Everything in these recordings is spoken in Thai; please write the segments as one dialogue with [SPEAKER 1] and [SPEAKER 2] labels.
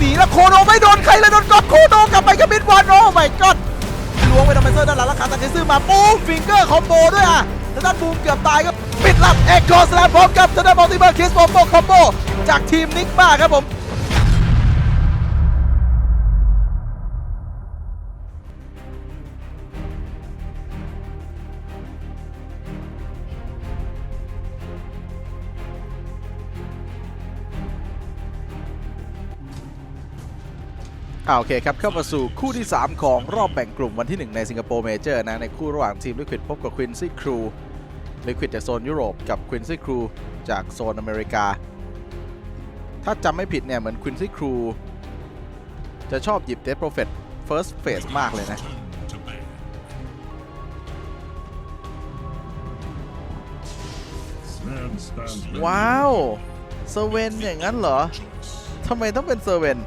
[SPEAKER 1] หนีแล้วโคโนไม่โดนใครเลยโดนก๊อตโคโนกลับไปกับมิดวันโอ้ my god ล้วงไปทำไมเซอร์ด้านหลังแล้วขาตาเคซึมาปูฟิงเกอร์คอมโบด้วยอะแล้วด้านบูมเกือบตายก็ปิดลับเอ็กโคสแลมพร้อมกับทางด้านมัลติเบอร์คิสโปโปคอมโบจากทีมนิกมาครับผม อ่าโอเคครับ เข้ามาสู่คู่ที่ 3 ของรอบแบ่งกลุ่มวันที่ 1 ในสิงคโปร์เมเจอร์นะ ในคู่ระหว่างทีมลิควิดพบกับควินซี่ครูลิควิดจากโซนยุโรปกับควินซี่ครูจากโซนอเมริกา ถ้าจำไม่ผิดเนี่ย เหมือนควินซี่ครูจะชอบหยิบเด p โปรเฟต first phase มากเลยนะว้าวเซเว่นอย่างนั้นเหรอทำไมต้องเป็นเซเว่น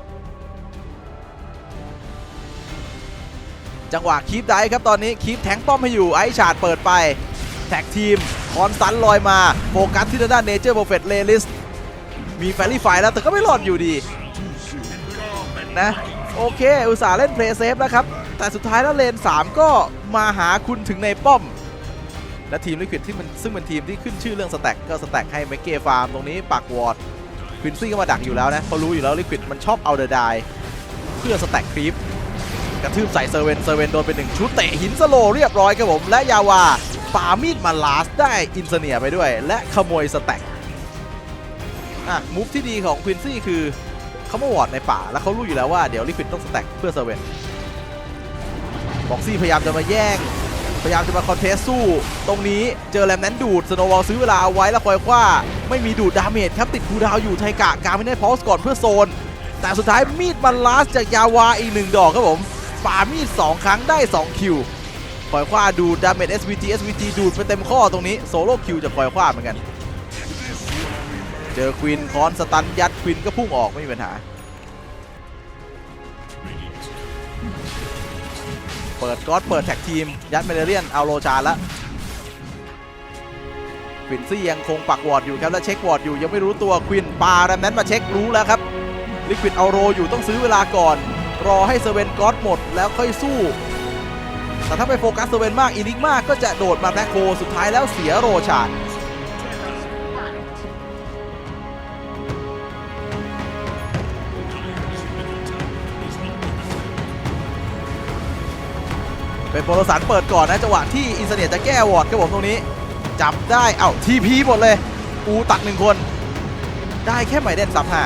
[SPEAKER 1] จังหวะคีปได้ครับตอนนี้คีปแทงป้อมให้อยู่ไอชาดเปิดไป แท็กทีมคอนสันลอยมาโฟกัสที่ด้านเนเจอร์โปรเฟตเลลิสมีแฟรี่ไฟแล้วแต่ก็ไม่รอดอยู่ดีนะโอเค อุตส่าห์เล่นเพลย์เซฟแล้วครับ แต่สุดท้ายแล้วเลน 3 ก็มาหาคุณถึงในป้อม และทีมลิควิดที่มันซึ่งเป็นทีมที่ขึ้นชื่อเรื่องสแต็กก็สแต็กให้เมเกฟาร์มตรงนี้ปักวอร์ดควินซี่ก็มาดักอยู่แล้วนะเขารู้อยู่แล้วลิควิดมันชอบเอาเดอะไดเพื่อสแต็กครีป กระทืบใส่เซอร์เวนเซอร์เวนโดนไปหนึ่งชุดเตะหินสโลเรียบร้อยครับผม และยาวาปามีดมาลาสได้อินเสเนียไปด้วย และขโมยสแต็กอะมูฟที่ดีของควินซี่คือเขามาวอร์ดในป่า แล้วเขารู้อยู่แล้วว่าเดี๋ยวลิควิดต้องสแต็กเพื่อเซเว่นบ็อกซี่พยายามจะมาแย่ง พยายามจะมาคอนเทสสู้ ตรงนี้เจอแรมนั้นดูด สโนวอลซื้อเวลาเอาไว้แล้วคอยคว้า ไม่มีดูดดาเมจครับติดคูดาวอยู่ไทกะ การไม่ได้พอสก่อนเพื่อโซน แต่สุดท้ายมีดมันลาสจากยาวาอีกหนึ่งดอกครับผม ป่ามีด2ครั้งได้ 2 คิวคอยคว้าดูดดาเมจ SVG SVG ดูดไปเต็มข้อตรงนี้โซโล่คิวจากคอยคว้าเหมือนกัน เจอควินคอนสตันยัดควินก็พุ่งออกไม่มีปัญหา เปิดก๊อตเปิดแท็กทีม ยัดเมเดเลียนเอาโรชานละควินซี่ยังคงปักวอร์ดอยู่ครับและเช็ควอร์ดอยู่ยังไม่รู้ตัวควินปาแรมนั้นมาเช็ครู้แล้วครับลิควิดเอาโรอยู่ต้องซื้อเวลาก่อน รอให้เซเว่นก๊อตหมดแล้วค่อยสู้ แต่ถ้าไปโฟกัสเซเว่นมากอีนิกมากก็จะโดดมาแบ็คโฮสุดท้ายแล้วเสียโรชานเป็นโปรสันเปิดก่อนนะจังหวะที่อินเสเนียจะแก้วอร์ดครับผมตรงนี้ จับได้ เอ้าทีพีหมดเลย อูตัดหนึ่งคน ได้แค่ไมเดนซับห้า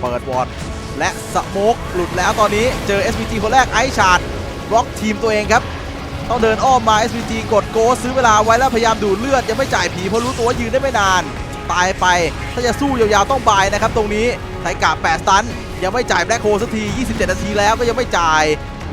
[SPEAKER 1] เปิดวอร์ด และสโมกหลุดแล้วตอนนี้เจอ SPG คนแรกไอชาร์ดบล็อกทีมตัวเองครับ ต้องเดินอ้อมมา SPG กดโกซื้อเวลาไว้แล้วพยายามดูดเลือด ยังไม่จ่ายผีเพราะรู้ตัวว่ายืนได้ไม่นาน ตายไป ถ้าจะสู้ยาวๆต้องบายนะครับ ตรงนี้ไทกาแปดสตัน ยังไม่จ่ายแบล็คโฮสักที 27 นาทีแล้วก็ยังไม่จ่าย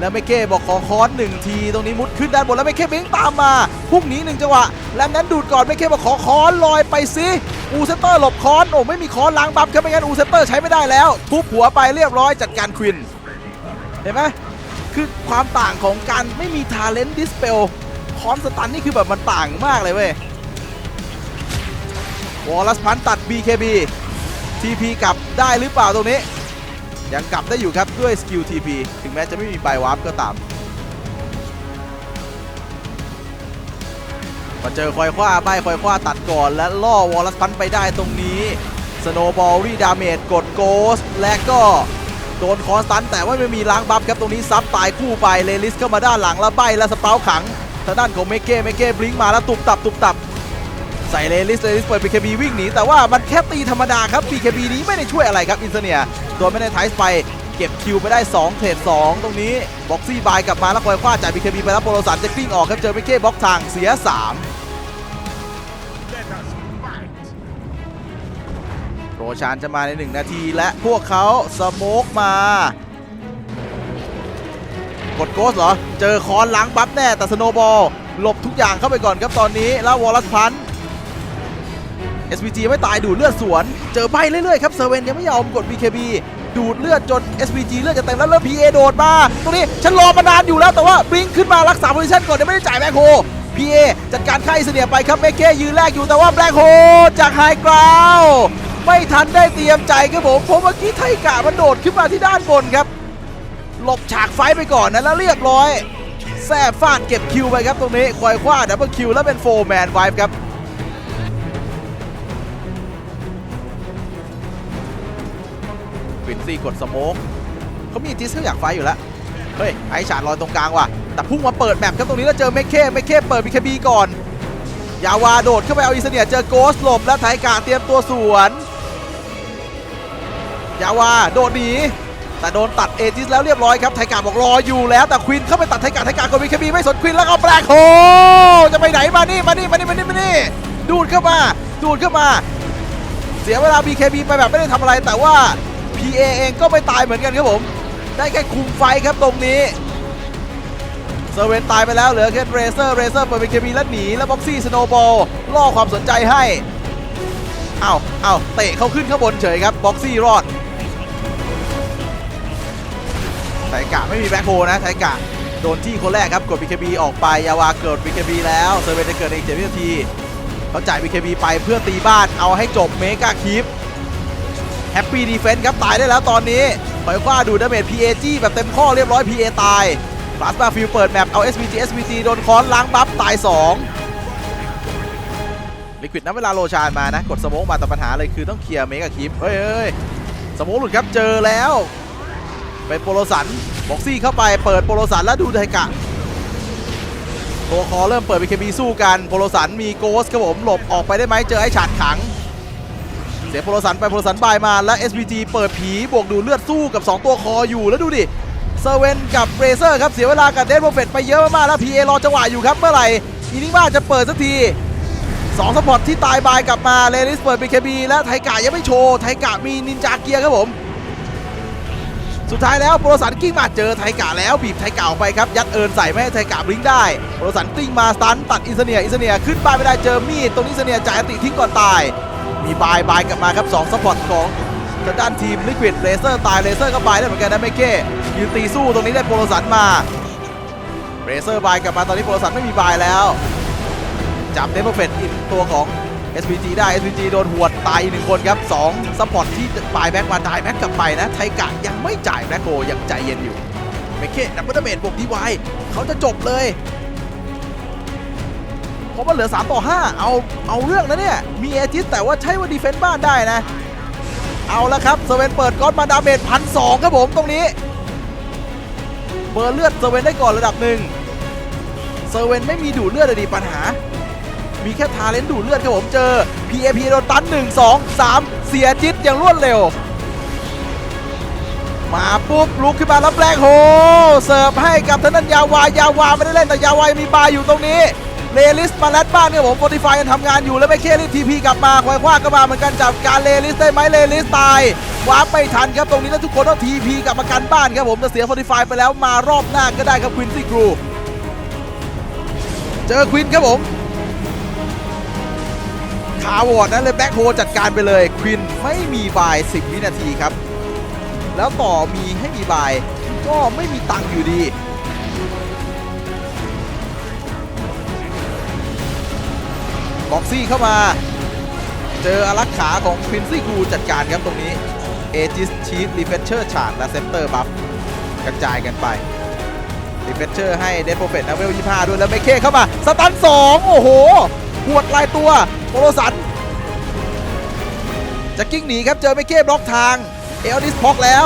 [SPEAKER 1] แล้วไม่เก้บอกขอคอนหนึ่งทีตรงนี้มุดขึ้นด้านบนแล้วไม่เก้เบิงตามมาพุ่งหนีหนึ่งจังหวะแล้วนั้นดูดก่อนไม่เก้บอกขอคอนลอยไปสิอูเซเตอร์หลบคอนโอ้ไม่มีคอนล้างบัฟครับไม่งั้นอูเซเตอร์ใช้ไม่ได้แล้วทุบหัวไปเรียบร้อยจัดการควินเห็นไหมคือความต่างของการไม่มีทาเลนต์ดิสเปลคอนสตันนี่คือแบบมันต่างมากเลยเว้ยวอลลัสพันตัด BKB TP กลับได้หรือเปล่าตรงนี้ ยังกลับได้อยู่ครับด้วยสกิล TP ถึงแม้จะไม่มีไบวาร์ปก็ตามมาเจอคอยคว้าใบคอยคว้าตัดก่อน และล่อวอลลัสพันไปได้ตรงนี้ สโนบอลรีดาเมจกดโกส และก็โดนคอนสตันแต่ว่าไม่มีล้างบัฟครับตรงนี้ซับตายคู่ไปเลลิสเข้ามาด้านหลังแล้วใบและสเปาขังทางด้านของเมเก้เมเก้บลิงมาแล้วตุบตับตุบตับ ใส่เลลิสเลลิสเปิด BKB วิ่งหนี แต่ว่ามันแค่ตีธรรมดาครับ BKB นี้ไม่ได้ช่วยอะไรครับอินเสเนียโดนไม่ได้ไทส์ไปเก็บคิวไปได้ 2 เทรด2ตรงนี้บ็อกซี่บายกลับมาแล้วคอยคว้าจ่าย BKB ไปแล้วโปรโสันจะกลิ้งออกครับเจอไม่เก้บล็อกทางเสีย 3โรชานจะมาใน 1 นาทีและพวกเขาสโมกมา กดโกสเหรอ เจอคอนล้างบัฟแน่แต่สโนบอล หลบทุกอย่างเข้าไปก่อนครับตอนนี้ แล้ววอลลัสพัน SPG ไม่ตายดูดเลือดสวน เจอใบเรื่อยๆครับเซเว่นยังไม่ยอมกด BKB ดูดเลือดจน SPG เลือดจะเต็มแล้วเริ่ม PA โดดมา ตรงนี้ฉันรอมานานอยู่แล้วแต่ว่าบลิงขึ้นมารักษาโพซิชันก่อนยังไม่ได้จ่ายแบ็คโฮ PA จัดการค่ายเสนียไปครับเมเคยืนแรกอยู่แต่ว่าแบ็คโฮจากไฮกราวไม่ทันได้เตรียมใจครับผมผมเมื่อกี้ไทกะมันโดดขึ้นมาที่ด้านบนครับ หลบฉากไฟไปก่อนนะแล้วเรียบร้อยแซ่ฟาดเก็บคิวไปครับตรงนี้ควายคว้าดับเบิลคิวแล้วเป็นโฟร์แมนไวฟ์ครับ ฟินซี่กดสโมกเขามีจิสเขาอยากไฟอยู่แล้ว เฮ้ย ไอชาดลอยตรงกลางว่ะ แต่พุ่งมาเปิดแมปครับตรงนี้แล้วเจอเมคเคเมคเคเปิดบีเคบีก่อน ยาวาโดดเข้าไปเอาอิสเนียเจอโกสหลบแล้วไทกาเตรียมตัวสวน ยาวาโดดหนีแต่โดนตัดเอจิสแล้วเรียบร้อยครับไทกาบอกรออยู่แล้วแต่ควินเข้าไปตัดไทกาไทกากดบีเคบีไม่สนควินแล้วเอาแบล็คโฮจะไปไหนมานี่มานี่มานี่มานี่มานี่ดูดเข้ามาดูดเข้ามา เสียเวลา BKB ไปแบบไม่ได้ทำอะไรแต่ว่า PA เองก็ไม่ตายเหมือนกันครับผม ได้แค่คุมไฟครับตรงนี้เซเวนตายไปแล้วเหลือแค่เรเซอร์เรเซอร์เปิด BKB แล้วหนีแล้วบ็อกซี่สโนบอลล่อความสนใจให้อ้าวอ้าวเตะเขาขึ้นข้างบนเฉยครับบ็อกซี่รอดไทกะไม่มีแบ็คโฮนะไทกะโดนที่คนแรกครับกด BKB ออกไปยาวาเกิด BKB แล้วเซเวนจะเกิดในอีก7วินาทีเขาจ่าย BKB ไปเพื่อตีบ้านเอาให้จบเมกาคีป แฮปปี้ดีเฟนส์ครับตายได้แล้วตอนนี้ปล่อยคว้าดูดาเมจ PAG แบบเต็มข้อเรียบร้อย PA ตายฟลาสมาฟิลเปิดแมปเอา SVG SVG โดนค้อนล้างบัฟตาย2ลิควิดนับเวลาโลชานมานะ กดสโมกมาแต่ปัญหาเลยคือต้องเคลียร์เมกาคีปเฮ้ยเฮ้ยสโมกหลุดครับเจอแล้วเป็นโปโลสันบ็อกซี่เข้าไปเปิดโปโลสันแล้วดูไทกะตัวคอเริ่มเปิด BKB สู้กันโปโลสันมีโกสครับผมหลบออกไปได้ไหมเจอไอ้ฉาดขัง เสียโปโลสันไปโปโลสันบายมาแล้ว SPG เปิดผีบวกดูเลือดสู้กับ 2 ตัวคออยู่แล้วดูดิเซเว่นกับเรเซอร์ครับเสียเวลากับเดนโบเฟตไปเยอะมากแล้ว PA รอจังหวะอยู่ครับเมื่อไหร่อินิมาจะเปิดสักที2สปอร์ตที่ตายบายกลับมาเลนิสเปิด BKB และไทกะยังไม่โชว์ไทกะมีนินจาเกียร์ครับผม สุดท้ายแล้วโปรสันกิ้งมาเจอไทกะแล้วบีบไทกะออกไปครับ ยัดเอินใส่ไม่ให้ไทกะบลิงได้โปรสันกิ้งมาสตันตัดอินเสเนียอินเสเนียขึ้นไปไม่ได้เจอมีดตรงนี้อินเสเนียจ่ายอติทิ้งก่อนตาย มีบายบายกลับมาครับ2ซัพพอร์ตของทางด้านทีมลิควิดเลเซอร์ตายเลเซอร์ก็บายได้เหมือนกันนะเมเก้ยืนตีสู้ตรงนี้ได้โปรสันมาเลเซอร์บายกลับมาตอนนี้โปรสันไม่มีบายแล้วจับเดนเวอร์เฟตอีกตัวของ SPG ได้ SPG โดนหวดตายอีกหนึ่งคนครับ2ซัพพอร์ตที่ปลายแบ็กมาตายแบ็กกลับไปนะ ไทกะยังไม่จ่ายแบ็คโกยังใจเย็นอยู่เมเคดับเบิลเมดบวกดีวายเขาจะจบเลย เพราะว่าเหลือ 3 ต่อ 5 เอาเอาเรื่องนะเนี่ย มีเอจิสแต่ว่าใช้ว่าดีเฟนต์บ้านได้นะ เอาละครับเซเว่นเปิดก้อนมาดาเมจพันสองครับผมตรงนี้ เบอร์เลือดเซเว่นได้ก่อนระดับหนึ่งเซเว่นไม่มีดูดเลือดเลยดีปัญหา มีแค่ทาเลนต์ดูดเลือดครับผมเจอ PAP โดนตัน 1 2 3 เสียจิตอย่างรวดเร็ว มาปุ๊บลุกขึ้นมาแล้วแบล็คโฮเสิร์ฟให้กับทางด้านยาวายาวาไม่ได้เล่นแต่ยาวายมีบาอยู่ตรงนี้ เลลิสมาแลดบ้านเนี่ยผมโฟติฟายยังทำงานอยู่แล้วไม่เครีทีพีกลับมาควายคว้าก็มาเหมือนกันจับการเลลิสได้ไหมเลลิสตายวาร์ปไม่ทันครับตรงนี้แล้วทุกคนต้องทีพีกลับมากันบ้านครับผมจะเสียโฟติฟายไปแล้วมารอบหน้าก็ได้ครับควินซี่ครูเจอควินครับผมคาวอร์ดนั้นเลยแบ็คโฮจัดการไปเลยควินไม่มีบาย 10 วินาทีครับ แล้วต่อมีให้มีบาย ก็ไม่มีตังค์อยู่ดี บ็อกซี่เข้ามา เจออารักขาของควินซี่กูจัดการครับตรงนี้เอจิสชีฟรีเฟชเชอร์ชาร์ดและเซปเตอร์บัฟกระจายกันไปรีเฟชเชอร์ให้เดนโปรเฟตนะเวล25ด้วยแล้วเมเคเข้ามาสตัน2โอ้โหหวดลายตัวโปโลสันจะกิ้งหนีครับเจอเมเคบล็อกทางเอลดิสพ็อกแล้ว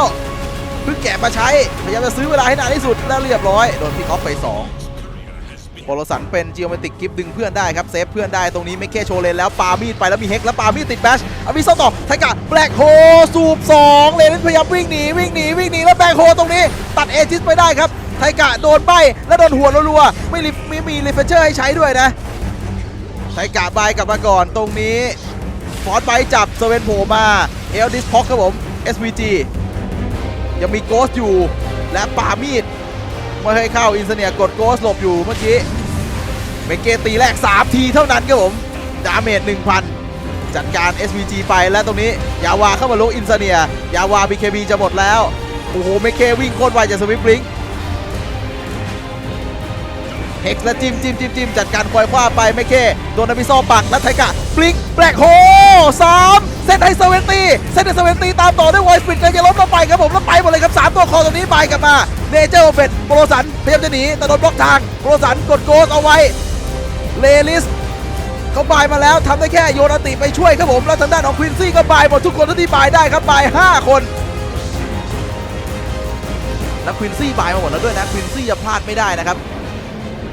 [SPEAKER 1] เพิ่งแกะมาใช้พยายามจะซื้อเวลาให้นานที่สุดแล้วเรียบร้อยโดนพิกออฟไป 2 โปโลสันเป็นจิโอเมตริกกิฟดึงเพื่อนได้ครับเซฟเพื่อนได้ตรงนี้เมเค่โชว์เลนแล้วปามีดไปแล้วมีเฮกแล้วปามีดติดแบชอาวิโซต่อไทกะแบล็กโฮสูบ2เลนพยายามวิ่งหนีวิ่งหนีวิ่งหนีแล้วแบล็กโฮตรงนี้ ตัดเอจิสไปได้ครับไทกะโดนใบแล้วโดนหัวรัวๆไม่รีไม่มีรีเฟเชอร์ให้ใช้ด้วยนะไทกะบายกลับมาก่อนตรงนี้ฟอร์ดไบจับเซเว่นโผล่มาเอลดิสพ็อกครับผม SVG ยังมีโกสอยู่และปามีด ไม่ให้เข้าอินเสเนียกดโกสหลบอยู่เมื่อกี้เมเกตีแรก 3 ทีเท่านั้นครับผม ดาเมจ1,000 จัดการ SVG ไปและตรงนี้ ยาวาเข้ามาลุกอินเสเนีย ยาวา BKB จะหมดแล้ว โอ้โหเมเกวิ่งโคตรไวจากสวิปลิง เฮกและจิมจิมจิมจิมจัดการควายคว้าไปไม่เคโดนนาบิโซปักแล้วไทกะบลิงแบล็คโฮสามเซตไฮเซเวนตีเซตไฮเซเวนตีตามต่อด้วยไวสปิดกันจะล้มลงไปครับผมแล้วไปหมดเลยครับสามตัวคอตรงนี้ไปกลับมาเนเจอร์โอเฟตโปรสันพยายามจะหนีแต่โดนบล็อกทางโปรสันกดโกสเอาไว้เลลิสเขาบายมาแล้วทำได้แค่โยนอติไปช่วยครับผมแล้วทางด้านของควินซี่ก็บายหมดทุกคนที่บายได้ครับบาย5 คนแล้วควินซี่บายมาหมดแล้วด้วยนะควินซี่จะพลาดไม่ได้นะครับ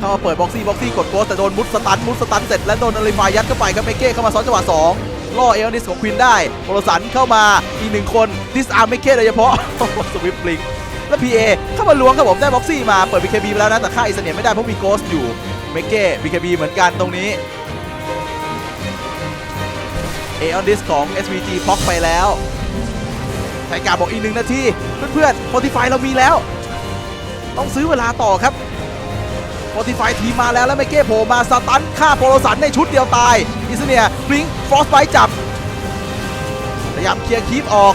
[SPEAKER 1] เข้ามาเปิดบ็อกซี่บ็อกซี่กดโกสแต่โดนมุดสตันมุดสตันเสร็จแล้วโดนอลิฟายัดเข้าไปครับเมเก้เข้ามาซ้อนจังหวะ2ล่อเอลนิสของควินได้โปรสันเข้ามาอีกหนึ่งคนดิสอาร์เมเก้โดยเฉพาะสวิปบลิงแล้วพีเอเข้ามาล้วงครับผมได้บ็อกซี่มาเปิด BKB ไปแล้วนะแต่ฆ่าอิสเนียไม่ได้เพราะมีโกสอยู่เมเก้ BKB เหมือนกันตรงนี้เอออนดิสของ SVG บล็อกไปแล้วไทกาบอกอีกหนึ่งนาที เพื่อนๆ Spotify เรามีแล้ว ต้องซื้อเวลาต่อครับ Spotify ทีมาแล้วแล้วไม่เก้โผล่มาสตันฆ่าโปรสันในชุดเดียวตายอิสเนียบลิงฟรอสไ e จับพยายามเคลียร์คีปออก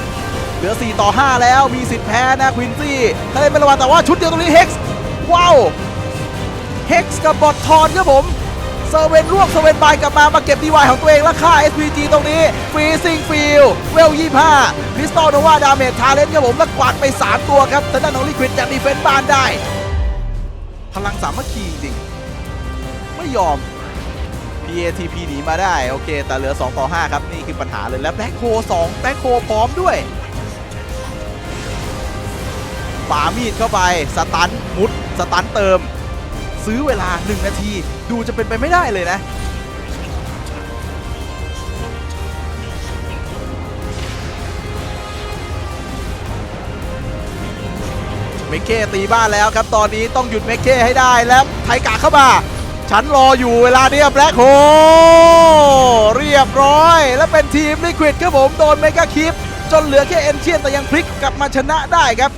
[SPEAKER 1] เหลือ 4 ต่อ 5 แล้วมีสิทธิ์แพ้นะควินซี่ถ้าเล่นไม่ระวังแต่ว่าชุดเดียวตรงนี้เฮกซ์ว้าวเฮกซ์กับบอททอนครับผมเซเว่นรวบเซเว่นบายกลับมามาเก็บดีวายของตัวเองแล้วฆ่า SPG ตรงนี้ฟรีซิงฟิลเวล25คริสตัลโนวาดาเมจทาเลนครับผมแล้วกวาดไป 3 ตัวครับทางด้านของลิควิดจากดีเฟนส์บ้านได้ พลังสามัคคีจริง ไม่ยอม PATP หนีมาได้ โอเค แต่เหลือ 2 ต่อ 5 ครับ นี่คือปัญหาเลย และแบ็คโค2แบ็คโคพร้อมด้วยป่ามีดเข้าไป สตันมุด สตันเติม ซื้อเวลา 1 นาที ดูจะเป็นไปไม่ได้เลยนะ มคเก้ตีบ้านแล้วครับ ตอนนี้ต้องหยุดเมคเก้ให้ได้แล้วไทกะเข้ามา ฉันรออยู่เวลาเนี้ยแบล็คโฮเรียบร้อย และเป็นทีมลิควิดครับผมโดนเมกาคิปจนเหลือแค่เอนเชียนแต่ยังพลิกกลับมาชนะได้ครับ